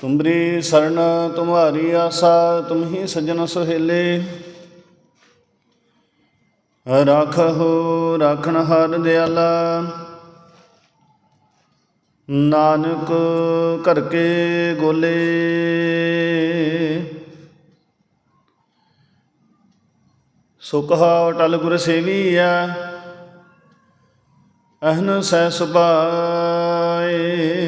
ਤੁਮਰੀ ਸਰਨ, ਤੁਮਾਰੀ ਆਸਾ ਤੁਮ ਹੀ ਸਜਣ ਸੁਹੇਲੇ। ਰਾਖਹੁ, ਰਾਖਣ ਹਰ ਦਿਆਲਾ। ਨਾਨਕ ਕਰਕੇ ਗੋਲੇ। ਸੁਖਾ ਟਲ ਗੁਰ ਸੇਵੀਆ ਅਹਨ ਸੈ ਸੁਭਾਏ।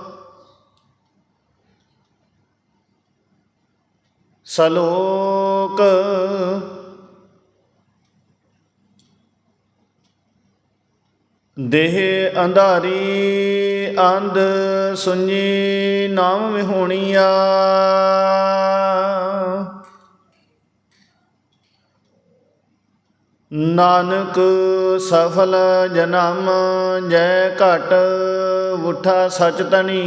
ਸਲੋਕ। ਦੇਹ ਅੰਧਾਰੀ ਅੰਧ ਸੁਣੀ ਨਾਮ ਵਿਹੋਣੀਆ। ਨਾਨਕ ਸਫਲ ਜਨਮ ਜੈ ਘਟ, ਉਠਾ ਸਚ ਤਣੀ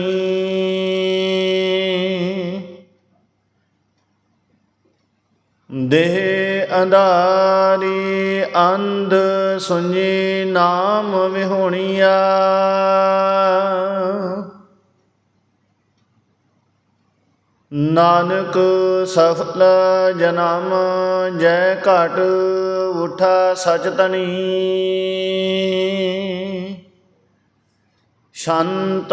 ਦੇਹ ਅੰਧਾਰੀ ਅੰਧ ਸੁਣੀ ਨਾਮ ਵਿਹੋਣੀਆ। ਨਾਨਕ ਸਫਲ ਜਨਮ ਜੈ ਘਟ ਉਠਾ ਸਚ ਤਣੀ ਸ਼ੰਤ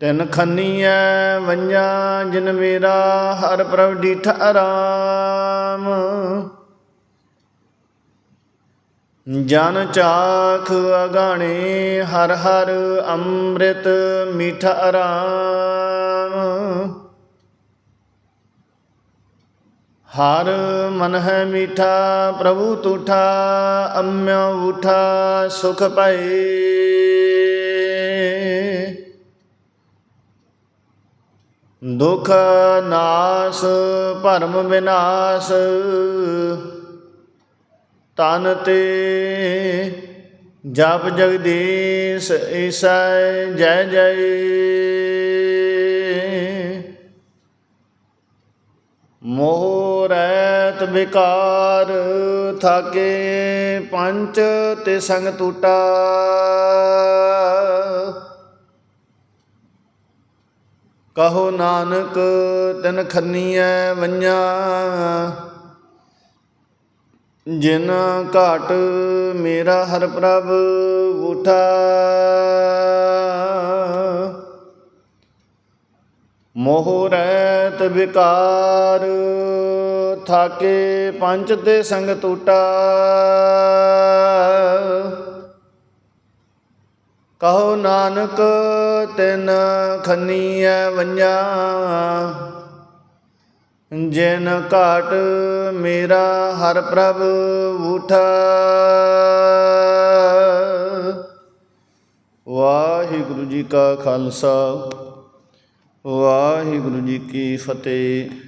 ਤਿਨ ਖੰਨੀਐ ਵੰਜਾ ਜਿਨ ਮੇਰਾ ਹਰ ਪ੍ਰਭ ਡੀਠ ਆਰਾਮ। ਜਨ ਚਾਖ ਅਗਾਣੇ ਹਰ ਹਰ ਅੰਮ੍ਰਿਤ ਮੀਠਾ ਆਰਾਮ। ਹਰ ਮਨ ਹੈ ਮੀਠਾ ਪ੍ਰਭੂ ਤੂਠਾ ਅੰਮ੍ਯ ਉਠਾ ਸੁਖ ਪਏ ਦੁਖ ਨਾਸ, ਭਰਮ ਵਿਨਾਸ਼। ਤਨ ਤੇ ਜਪ ਜਗਦੀਸ਼, ਈਸੈ ਜੈ ਜੈ। ਮੋਹ ਰਹਿਤ ਵਿਕਾਰ, ਥਾਕੇ ਪੰਚ ਤੇ ਸੰਗ ਟੂਟਾ ਕਹੋ ਨਾਨਕ, ਤਨ ਖੰਨੀਐ ਵੰਜਾ ਜਿਨ ਘਾਟ ਮੇਰਾ ਹਰ ਪ੍ਰਭ ਉਠਾ ਮੋਹ ਰਹਿਤ ਵਿਕਾਰ, ਥਾਕੇ ਪੰਚ ਤੇ ਸੰਗ ਟੂਟਾ। ਕਹੋ ਨਾਨਕ, ਤਿਨ ਖੰਨੀਐ ਵੰਜਾ। ਜਿਨ ਘਾਟ ਮੇਰਾ ਹਰ ਪ੍ਰਭ ਉਠਾ। ਵਾਹਿਗੁਰੂ ਜੀ ਕਾ ਖਾਲਸਾ, ਵਾਹਿਗੁਰੂ ਜੀ ਕੀ ਫਤਿਹ।